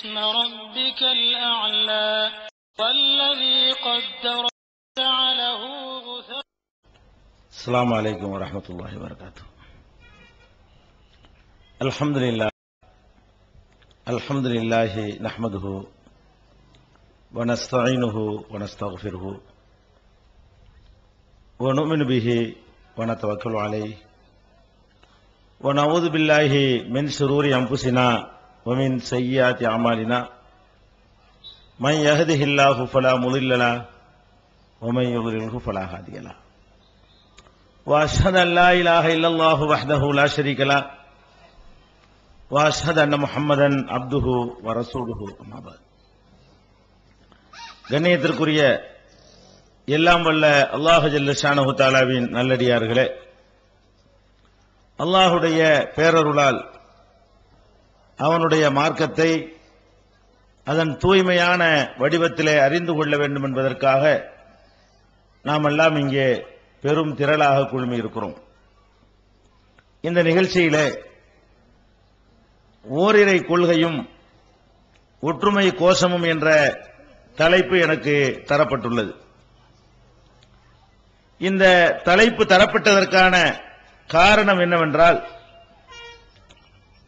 اسم ربك الأعلى والذي قدر فعله غثاء السلام عليكم ورحمة الله وبركاته. الحمد لله الحمد لله نحمده ونستعينه ونستغفره ونؤمن به ونتوكل عليه. ونعوذ بالله من شرور أنفسنا ومن سيئات أعمالنا من يهده الله فلا مضل له ومن يضلله فلا هادي له واشهد ان لا اله الا الله وحده لا شريك له واشهد ان محمدا عبده ورسوله اما بعد கண்ணியத்திற்குரிய எல்லாம் வல்ல அல்லாஹு ஜல்ல ஷானஹு தாலாவின் நல்லடியார்களே அல்லாஹுடைய பேரருளால் அவனுடைய மார்க்கத்தை அதன் தூய்மையான வடிவத்திலே அறிந்து கொள்ள வேண்டும் என்பதற்காக நாம் எல்லாம் இங்கே பெரும் திரளாக குழுமி இருக்கிறோம். இந்த நிகழ்ச்சியிலே ஓரிரை கொள்கையும் ஒற்றுமை கோஷமும் என்ற தலைப்பு எனக்கு தரப்பட்டுள்ளது. இந்த தலைப்பு தரப்பட்டதற்கான காரணம் என்னவென்றால்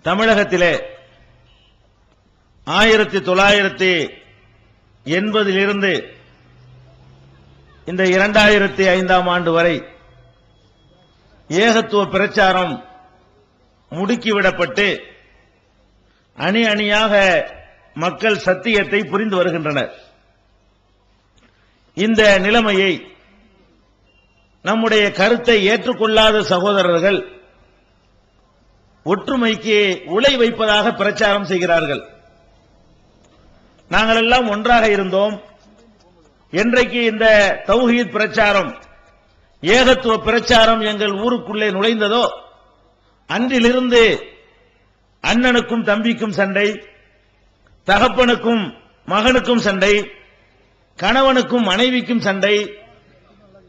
தமிழகத்திலே ஆயிரத்தி தொள்ளாயிரத்தி எண்பதிலிருந்து இந்த இரண்டாயிரத்தி ஐந்தாம் ஆண்டு வரை ஏகத்துவ பிரச்சாரம் முடுக்கிவிடப்பட்டு அணி அணியாக மக்கள் சத்தியத்தை புரிந்து வருகின்றனர். இந்த நிலைமையை நம்முடைய கருத்தை ஏற்றுக்கொள்ளாத சகோதரர்கள் ஒற்றுமைக்கு உலை வைப்பதாக பிரச்சாரம் செய்கிறார்கள். நாங்கள் எல்லாம் ஒன்றாக இருந்தோம். என்றைக்கு இந்த தௌஹீத் பிரச்சாரம் ஏகத்துவ பிரச்சாரம் எங்கள் ஊருக்குள்ளே நுழைந்ததோ அன்றிலிருந்து அண்ணனுக்கும் தம்பிக்கும் சண்டை தகப்பனுக்கும் மகனுக்கும் சண்டை கணவனுக்கும் மனைவிக்கும் சண்டை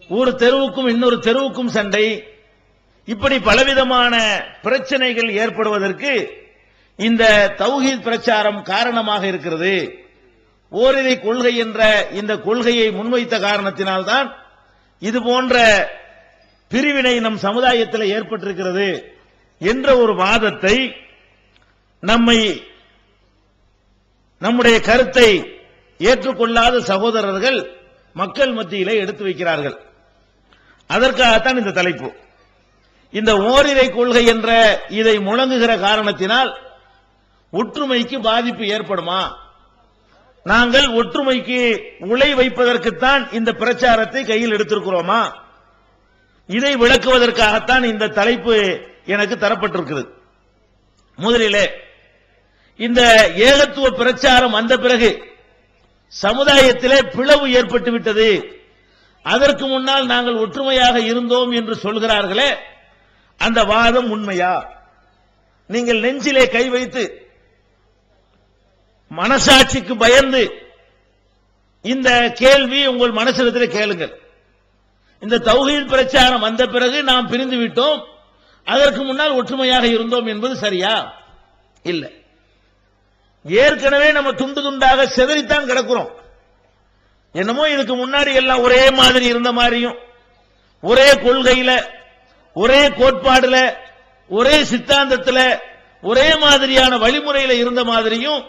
ஒரு தெருவுக்கும் இன்னொரு தெருவுக்கும் சண்டை இப்படி பலவிதமான பிரச்சனைகள் ஏற்படுவதற்கு இந்த தௌஹீத் பிரச்சாரம் காரணமாக இருக்கிறது. ஓரிரை கொள்கை என்ற இந்த கொள்கையை முன்வைத்த காரணத்தினால்தான் இது போன்ற பிரிவினை நம் சமுதாயத்தில் ஏற்பட்டிருக்கிறது என்ற ஒரு வாதத்தை நம்மை நம்முடைய கருத்தை ஏற்றுக்கொள்ளாத சகோதரர்கள் மக்கள் மத்தியிலே எடுத்து வைக்கிறார்கள். அதற்காகத்தான் இந்த தலைப்பு. இந்த ஓரிரை கொள்கை என்ற இதை முழங்குகிற காரணத்தினால் ஒற்றுமைக்கு பாதிப்பு ஏற்படுமா? நாங்கள் ஒற்றுமைக்கு உலை வைப்பதற்குத்தான் இந்த பிரச்சாரத்தை கையில் எடுத்திருக்கிறோமா? இதை விளக்குவதற்காகத்தான் இந்த தலைப்பு எனக்கு தரப்பட்டிருக்கிறது. முதலிலே இந்த ஏகத்துவ பிரச்சாரம் வந்த பிறகு சமுதாயத்திலே பிளவு ஏற்பட்டு விட்டது. அதற்கு முன்னால் நாங்கள் ஒற்றுமையாக இருந்தோம் என்று சொல்கிறார்களே அந்த வாதம் உண்மையா? நீங்கள் நெஞ்சிலே கை வைத்து மனசாட்சிக்கு பயந்து இந்த கேள்வி உங்கள் மனசிடத்தில் கேளுங்கள். இந்த தௌஹீத் பிரச்சாரம் வந்த பிறகு நாம் பிரிந்து விட்டோம். அதற்கு முன்னால் ஒற்றுமையாக இருந்தோம் என்பது சரியா? இல்லை. ஏற்கனவே நம்ம துண்டு துண்டாக செதறித்தான் கிடக்கிறோம். என்னமோ இதுக்கு முன்னாடி எல்லாம் ஒரே மாதிரி இருந்த மாதிரியும் ஒரே கொள்கையில ஒரே கோட்பாடுல ஒரே சித்தாந்தத்துல ஒரே மாதிரியான வழிமுறையில இருந்த மாதிரியும்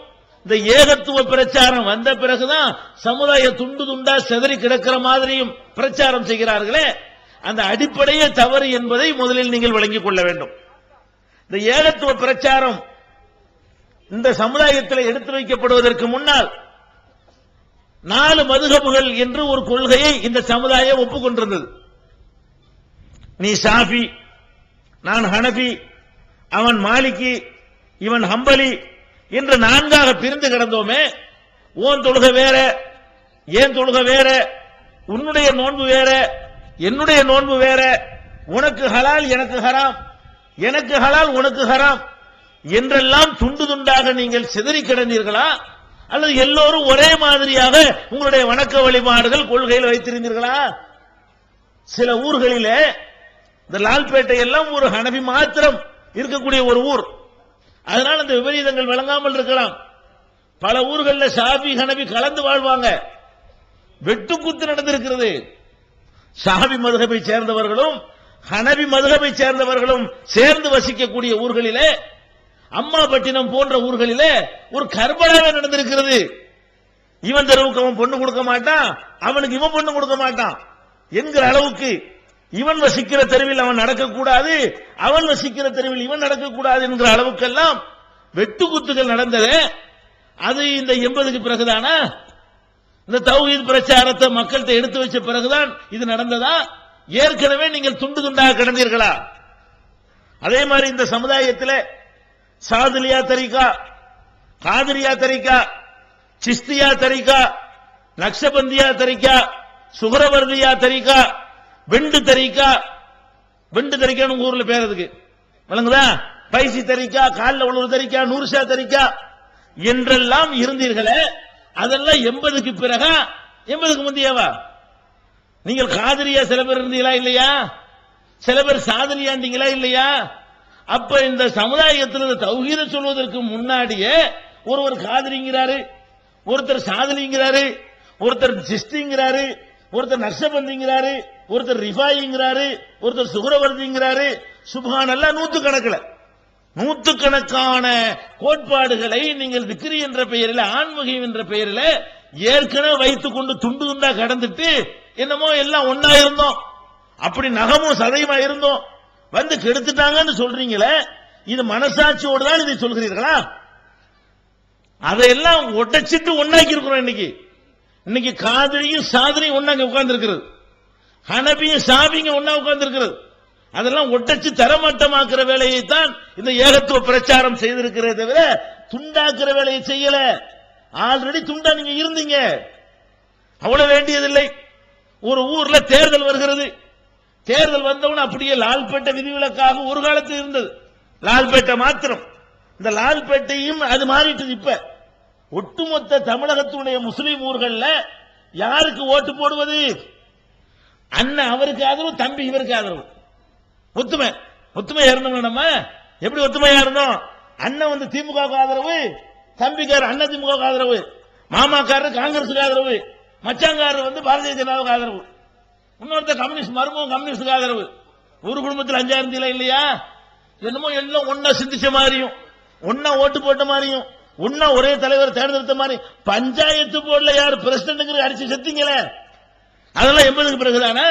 இந்த ஏகத்துவ பிரச்சாரம் வந்த பிறகுதான் சமுதாய துண்டு துண்டா செதறி கிடக்கிற மாதிரியும் பிரச்சாரம் செய்கிறார்களே. அந்த அடிப்படையே தவறு என்பதை முதலில் நீங்கள் விளங்கிக் கொள்ள வேண்டும். இந்த ஏகத்துவ பிரச்சாரம் இந்த சமுதாயத்தில் எடுத்து வைக்கப்படுவதற்கு முன்னால் நாலு மதுகபுகள் என்று ஒரு கொள்கையை இந்த சமுதாயம் ஒப்புக்கொண்டிருந்தது. நீ சாஃபி நான் ஹனபி அவன் மாலிகி இவன் ஹம்பலி என்று நான்காக பிரிந்து கிடந்தோமே ஓன் தொழுக வேற ஏன் தொழுக வேற உன்னுடைய நோன்பு வேற என்னுடைய நோன்பு வேற உனக்கு ஹலால் எனக்கு ஹராம் எனக்கு ஹலால் உனக்கு ஹராம். என்றெல்லாம் துண்டு துண்டாக நீங்கள் சிதறி கிடந்தீர்களா? அல்லது எல்லோரும் ஒரே மாதிரியாக உங்களுடைய வணக்க வழிபாடுகள் கொள்கையில் வைத்திருந்தீர்களா? சில ஊர்களிலே இந்த லால்பேட்டை எல்லாம் ஒரு ஹனபி மாத்திரம் இருக்கக்கூடிய ஒரு ஊர். அதனால் அந்த விபரீதங்கள் விளங்காமல் இருக்கலாம். பல ஊர்களில் சாபி ஹனபி கலந்து வாழ்வாங்க. வெட்டுக்குத்து நடந்திருக்கிறது. சாபி மதுகபை சேர்ந்தவர்களும் ஹனபி மதுகபை சேர்ந்தவர்களும் சேர்ந்து வசிக்கக்கூடிய ஊர்களிலே அம்மாபட்டினம் போன்ற ஊர்களிலே ஒரு கர்பலாவே நடந்திருக்கிறது. இவன் தெருவுக்கு அவன் பொண்ணு கொடுக்க மாட்டான் அவனுக்கு இவன் பொண்ணு கொடுக்க மாட்டான். என்கிற அளவுக்கு இவன் வசிக்கிற தெருவில் அவன் நடக்கக்கூடாது அவன் வசிக்கிற தெருவில் இவன் நடக்கக்கூடாது என்கிற அளவுக்கெல்லாம் வெட்டு குத்துகள் நடந்தது. அது இந்த எண்பதுக்கு பிறகுதானா? இந்த தௌஹீத் பிரச்சாரத்தை மக்கள்கிட்ட எடுத்து வச்ச பிறகுதான் இது நடந்ததா? ஏற்கனவே நீங்கள் துண்டு துண்டாக கிடந்தீர்களா? அதே மாதிரி இந்த சமுதாயத்தில் சாதுலியா தரிகா காதிரியா தரிகா சிஸ்தியா தரிகா நக்ஷபந்தியா தரிகா சுகரவர்தியா தரிகா வெண்டு தரிகா வெண்டு தரிக்கான்னு ஊர்ல பேர் அதுக்கு. விளங்குதா? பைசி தரிக்கா காலில் உழுவு தரிக்கா நூறுஷா தரிக்கா? என்றெல்லாம் இருந்தீர்களே அதெல்லாம் எண்பதுக்கு பிறகா? எண்பதுக்கு முந்தையவா? நீங்கள் காதிரியா சில பேர் இருந்தீங்களா இல்லையா? சில பேர் சாதனியா இருந்தீங்களா இல்லையா? அப்ப இந்த சமுதாயத்தில் இந்த தௌஹீத சொல்வதற்கு முன்னாடியே ஒருவர் காதலிங்கிறாரு ஒருத்தர் சாதனிங்கிறாரு ஒருத்தர் சிஸ்டிங்கிறாரு ஒருத்தர் நர்ஷபந்திங்கிறாரு ஒருத்தர் ரிஃபாயிங்கிறாரு ஒருத்தர் சுகரவர்திங்கிறாரு சுபான் எல்லாம் நூத்து கணக்கில் நூற்றுக்கணக்கான கோட்பாடுகளை நீங்கள் திக்ரி என்ற பெயரில் ஆன்மீகம் என்ற பெயரில் ஏற்கனவே வைத்துக் கொண்டு துண்டு துண்டா கடந்துட்டு என்னமோ எல்லாம் ஒன்னா இருந்தோம். அப்படி நகமும் சதையுமா இருந்தோம். வந்து கெடுத்துட்டாங்கன்னு சொல்றீங்களே இது மனசாட்சியோடு தான் இதை சொல்கிறீர்களா? அதையெல்லாம் உடைச்சிட்டு ஒன்னாக்கி இருக்கிறோம் இன்னைக்கு. இன்னைக்கு காதலியும் சாதனையும் ஒன்னாங்க உட்கார்ந்து இருக்கிறது ஹனபியும் சாபிங்க ஒன்னா உட்கார்ந்து இருக்கிறது அதெல்லாம் ஒட்டச்சு தரமட்டமாக்குற வேலையை தான் இந்த ஏகத்துவ பிரச்சாரம் செய்திருக்கிறதே தவிர துண்டாக்குற வேலையை செய்யல. ஆல்ரெடி துண்டா நீங்க இருந்தீங்க. அவ்வளவு வேண்டியதில்லை. ஒரு ஊர்ல தேர்தல் வருகிறது. தேர்தல் வந்தவன் அப்படியே லால்பேட்டை விதிவிலக்காக ஒரு காலத்தில் இருந்தது. லால்பேட்டை மாத்திரம். இந்த லால்பேட்டையும் அது மாறிட்டு இப்ப. ஒட்டுமொத்த தமிழகத்துடைய முஸ்லீம் ஊர்கள்ல யாருக்கு ஓட்டு போடுவது? அண்ணன் அவருக்கு ஆதரவு தம்பி இவருக்கு ஆதரவு. ஒத்துமை. ஒத்துமையா இருந்தோம் நம்ம. எப்படி ஒத்துமையா இருந்தோம்? அண்ணன் வந்து திமுக ஆதரவு தம்பிக்காரர் அண்ணன் திமுக ஆதரவு மாமாக்காரர் காங்கிரஸுக்கு ஆதரவு மச்சாங்காரர் வந்து பாரதிய ஜனதாவுக்கு ஆதரவு. இன்னொருத்த கம்யூனிஸ்ட் மருமகம் கம்யூனிஸ்டுக்கு ஆதரவு. ஒரு குடும்பத்தில் அஞ்சாயிரம் தீல இல்லையா? என்னமோ எல்லாம் ஒன்னா சிந்திச்ச மாதிரியும் ஒன்னா ஓட்டு போட்ட மாதிரியும் ஒன்னா ஒரே தலைவர் தேர்ந்தெடுத்த மாதிரி. பஞ்சாயத்து போர்டில் யார் பிரசிடண்ட் அடிச்சு செத்தீங்களே? அதெல்லாம் எண்பதுக்கு பிறகுதானே?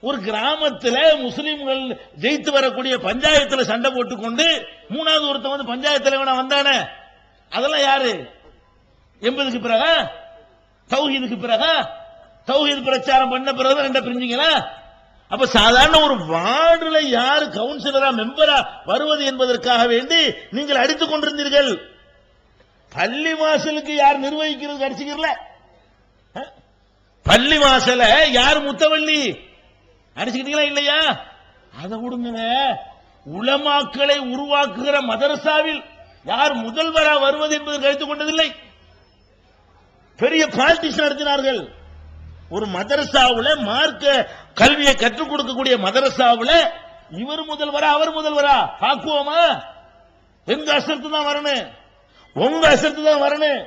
ஒரு கிராமத்துல முஸ்லிம்கள் ஜெயித்து வரக்கூடிய பஞ்சாயத்துல சண்டை போட்டுக்கொண்டு மூணாவது ஒருத்தன் வந்து பஞ்சாயத்து தலைவனா வந்தானே. அதெல்லாம் யாரு? எண்பதுக்கு பிறகா? தௌஹீதுக்கு பிறகா? தௌஹீத் பிரச்சாரம் பண்ண பிறகு ரெண்ட பிரிஞ்சீங்களா? அப்ப சாதாரண ஒரு வார்டுல யாரு கவுன்சிலரா மெம்பரா வருவது என்பதற்காக வேண்டி நீங்கள் அடித்துக் கொண்டிருந்தீர்கள். பள்ளி வாசலுக்கு யார் நிர்வகிக்கிறது அடிச்சுக்கிறல பள்ளி வாசல யார் முத்தவள்ளி? அடிச்சுக்கிட்டீங்களா இல்லையா? அதை விடுங்க உளமாக்களை உருவாக்குகிற மதரசாவில் யார் முதல்வரா வருவது என்பது கழித்துக் கொண்டதில்லை. பெரிய பாலிட்டிக்ஸ் நடத்தினார்கள். ஒரு மதரசாவுல மார்க்க கல்வியை கற்றுக் கொடுக்கக்கூடிய மதரசாவுல இவர் முதல்வரா அவர் முதல்வரா? பாக்குவோமா எங்க அசத்து தான் வரணும்? உங்க அசத்து தான் வரணும்?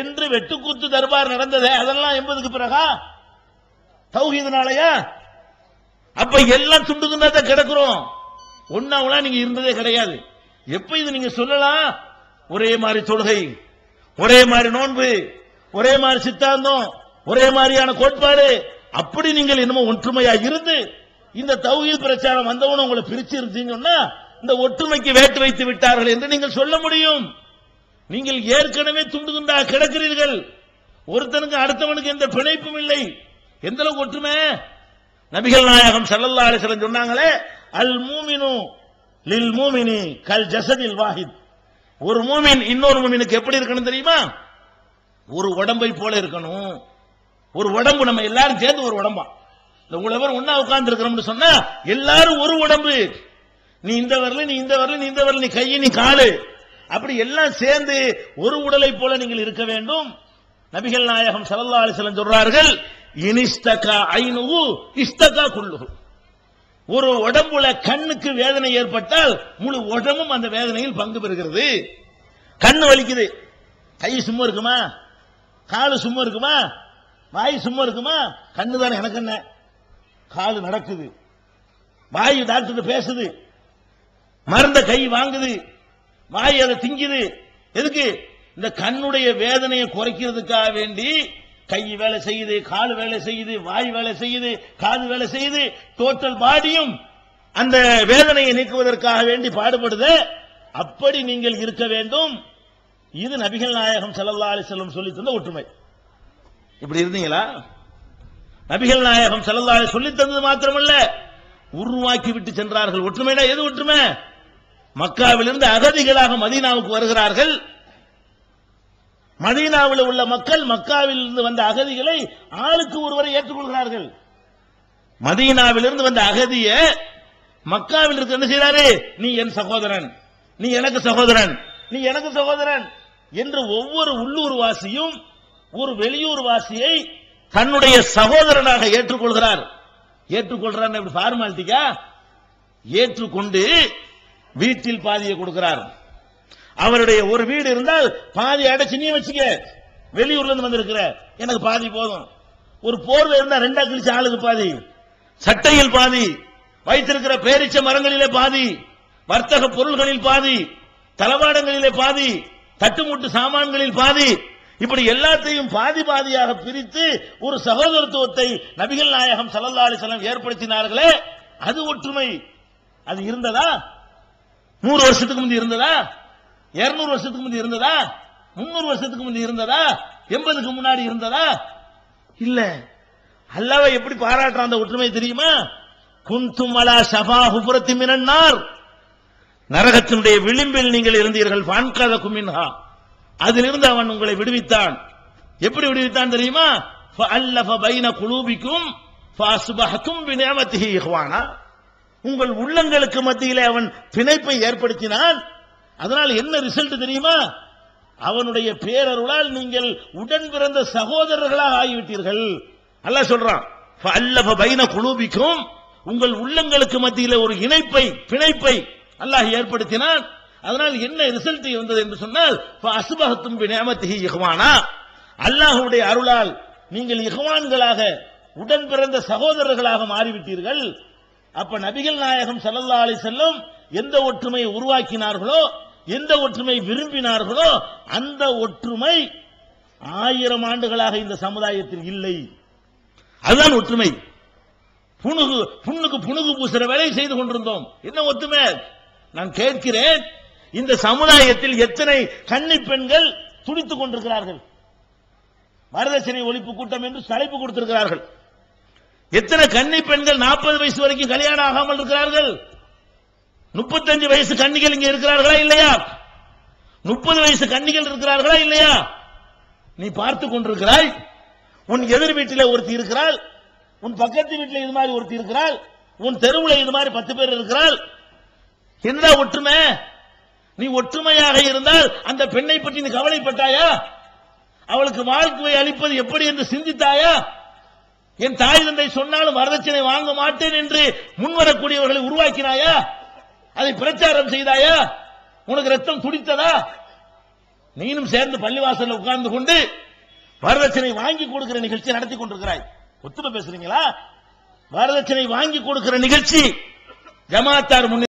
என்று வெட்டுக்கூத்து தர்பார் நடந்ததே அதெல்லாம் எண்பதுக்கு பிறகா? தௌஹீதனாலயா? அப்ப எல்லாம் துண்டு துண்டா தான் கிடக்குறோம் ஒன்னாவெல்லாம் நீங்க இருந்ததே கிடையாது. எப்ப இது நீங்க சொல்லலாம்? ஒரே மாதிரி தொழுகை ஒரே மாதிரி நோன்பு ஒரே மாதிரி சித்தாந்தம் ஒரே மாதிரியான கோட்பாடு. அப்படி நீங்கள் என்னமோ ஒற்றுமையா இருந்து இந்த தௌஹீத் பிரச்சாரம் வந்தவன உங்களை பிரிச்சு இருந்தீங்கன்னா இந்த ஒற்றுமைக்கு வேட்டு வைத்து விட்டார்கள் என்று நீங்கள் சொல்ல முடியும். நீங்கள் ஏற்கனவே துண்டு துண்டா கிடக்கிறீர்கள். ஒருத்தனுக்கு அடுத்தவனுக்கு எந்த பிணைப்பும் இல்லை. எந்த அளவுக்கு ஒற்றுமை? நபிகள் நாயகம் சல்லல்லா அலிசலம் சொன்னாங்களே அல் மூமினு லில் மூமினி கல் ஜசதில் வாஹித். ஒரு மூமின் இன்னொரு மூமினுக்கு எப்படி இருக்கணும் தெரியுமா? ஒரு உடம்பை போல இருக்கணும். ஒரு உடம்பு நம்ம எல்லாரும் சேர்ந்து ஒரு உடம்பா. இந்த உழவர் ஒன்னா உட்கார்ந்து இருக்கிறோம்னு சொன்னா எல்லாரும் ஒரு உடம்பு. நீ இந்த வரல நீ இந்த வரல நீ இந்த வரல நீ கையை நீ காலு. அப்படி எல்லாம் சேர்ந்து ஒரு உடலை போல நீங்கள் இருக்க வேண்டும். நபிகள் நாயகம் சல்லா அலிசலம் சொல்றார்கள் இனிஸ்தகா ஐனுஹு இஸ்தகா குல்லுஹு. ஒரு உடம்புல கண்ணுக்கு வேதனை ஏற்பட்டால் முழு உடம்பும் அந்த வேதனையில் பங்கு பெறுகிறது. கண்ணு வலிக்குது. கை சும்மா இருக்குமா? காலு சும்மா இருக்குமா? வாய் சும்மா இருக்குமா? கண்ணு தானே எனக்கு என்ன? காலு நடக்குது. வாயு டாக்டர் பேசுது. மருந்த கை வாங்குது. வாய் அதை திங்குது. எதுக்கு? இந்த கண்ணுடைய வேதனையை குறைக்கிறதுக்காக வேண்டி கை வேலை செய்யுது கால் வேலை செய்யுது வாய் வேலை செய்யுது காது வேலை செய்யுது டோட்டல் பாடியும் அந்த வேதனையை நீக்குவதற்காக வேண்டி பாடுபடுது அப்படி நீங்கள் இருக்க வேண்டும். இது நபிகள் நாயகம் செல்லல்லா அலி செல்லம் சொல்லி தந்த ஒற்றுமை. இப்படி இருந்தீங்களா? நபிகள் நாயகம் செல்லல்லா சொல்லி தந்தது மாத்திரமல்ல உருவாக்கி விட்டு சென்றார்கள். ஒற்றுமைனா எது ஒற்றுமை? மக்காவிலிருந்து அகதிகளாக மதீனாவுக்கு வருகிறார்கள். மதீனாவில் உள்ள மக்கள் மக்காவில் இருந்து வந்த அகதிகளை ஆளுக்கு ஒருவரை ஏற்றுக்கொள்கிறார்கள். மதீனாவிலிருந்து வந்த அகதிய மக்காவில் இருக்க என்ன செய்யறாரு நீ என் சகோதரன் நீ எனக்கு சகோதரன் நீ எனக்கு சகோதரன் என்று ஒவ்வொரு உள்ளூர் வாசியும் ஒரு வெளியூர் வாசியை தன்னுடைய சகோதரனாக ஏற்றுக்கொள்கிறார். ஏற்றுக்கொள்றார் ஃபார்மாலிட்டிக்கா ஏற்றுக்கொண்டு வீட்டில் பாதியை கொடுக்கிறார். அவருடைய ஒரு வீடு இருந்தால் பாதி அடைச்சு நீ வச்சுக்க வெளியூர்ல இருந்து வந்திருக்கிற எனக்கு பாதி போதும். ஒரு போர்வை இருந்தா ரெண்டா கிழிச்சு ஆளுக்கு பாதி. சட்டையில் பாதி. வைத்திருக்கிற பேரிச்ச மரங்களிலே பாதி. வர்த்தக பொருள்களில் பாதி. தளவாடங்களிலே பாதி. தட்டுமுட்டு சாமான்களில் பாதி. இப்படி எல்லாத்தையும் பாதி பாதியாக பிரித்து ஒரு சகோதரத்துவத்தை நபிகள் நாயகம் ஸல்லல்லாஹு அலிசலம் ஏற்படுத்தினார்களே அது ஒற்றுமை. அது இருந்ததா? நூறு வருஷத்துக்கு முந்தி இருந்ததா? இருநூறு வருஷத்துக்கு முந்தி இருந்ததா? முன்னூறு வருஷத்துக்கு முந்தி இருந்ததா? எண்பதுக்கு முன்னாடி இருந்ததா? இல்ல. அல்லாவை எப்படி பாராட்டுற அந்த ஒற்றுமை தெரியுமா? குந்துமலா சபா ஷபா ஹுபுரத்தி மினன்னார் நரகத்தினுடைய விளிம்பில் நீங்கள் இருந்தீர்கள். பான்காத குமின்ஹா அதிலிருந்து அவன் உங்களை விடுவித்தான். எப்படி விடுவித்தான் தெரியுமா? அல்லஃப பைன குலூபிக்கும் ஃபாஸ்பஹத்தும் பினியமத்திஹி இஹ்வானா. உங்கள் உள்ளங்களுக்கு மத்தியிலே அவன் பிணைப்பை ஏற்படுத்தினான். அதனால் என்ன ரிசல்ட் தெரியுமா? அவனுடைய பேரருளால் நீங்கள் உடன் பிறந்த சகோதரர்களாக ஆகிவிட்டீர்கள். அல்லாஹ் சொல்றான் அல்லப பைன குழுபிக்கும் உங்கள் உள்ளங்களுக்கு மத்தியில் ஒரு இணைப்பை பிணைப்பை அல்லாஹ் ஏற்படுத்தினான். அதனால் என்ன ரிசல்ட் வந்தது என்று சொன்னால் அசுபகத்தும் நியமத்திகி அல்லாஹுடைய அருளால் நீங்கள் இஹ்வான்களாக உடன் பிறந்த சகோதரர்களாக மாறிவிட்டீர்கள். அப்ப நபிகள் நாயகம் ஸல்லல்லாஹு அலி செல்லும் எந்த ஒற்றுமையை உருவாக்கினார்களோ எந்த ஒற்றுமை விரும்பினார்களோ அந்த ஒற்றுமை ஆயிரம் ஆண்டுகளாக இந்த சமுதாயத்தில் இல்லை. அதுதான் ஒற்றுமை. புணுகு புண்ணுக்கு புணுகு பூசுற வேலையை செய்து கொண்டிருந்தோம். என்ன ஒற்றுமை? நான் கேட்கிறேன் இந்த சமுதாயத்தில் எத்தனை கன்னி பெண்கள் துடித்துக் கொண்டிருக்கிறார்கள்? வரதட்சணை ஒழிப்பு கூட்டம் என்று தலைப்பு கொடுத்திருக்கிறார்கள். எத்தனை கன்னி பெண்கள் நாற்பது வயசு வரைக்கும் கல்யாணம் ஆகாமல் இருக்கிறார்கள்? முப்பத்தஞ்சு வயசு கன்னிகள் இங்க இருக்கிறார்களா இல்லையா? முப்பது வயசு கன்னிகள் இருக்கிறார்களா இல்லையா? நீ பார்த்து கொண்டிருக்கிறாய். உன் எதிர் வீட்டில் ஒருத்தி இருக்கிறாள். உன் பக்கத்து வீட்டில் இது மாதிரி ஒருத்தி இருக்கிறாள். உன் தெருவில் இது மாதிரி பத்து பேர் இருக்கிறாள். என்ன ஒற்றுமை? நீ ஒற்றுமையாக இருந்தால் அந்த பெண்ணை பற்றி நீ கவலைப்பட்டாயா? அவளுக்கு வாழ்க்கையை அளிப்பது எப்படி என்று சிந்தித்தாயா? என் தாய் தந்தை சொன்னாலும் வரதட்சணை வாங்க மாட்டேன் என்று முன்வரக்கூடியவர்களை உருவாக்கினாயா? அதை பிரச்சாரம் செய்தாயா? உனக்கு ரத்தம் துடித்ததா? நீனும் சேர்ந்து பள்ளிவாசல்ல உட்கார்ந்து கொண்டு வரதட்சணை வாங்கி கொடுக்கிற நிகழ்ச்சி நடத்தி கொண்டிருக்கிறாய். ஒத்துமை பேசுறீங்களா? வரதட்சணை வாங்கி கொடுக்கிற நிகழ்ச்சி ஜமாத்தார் முன்னே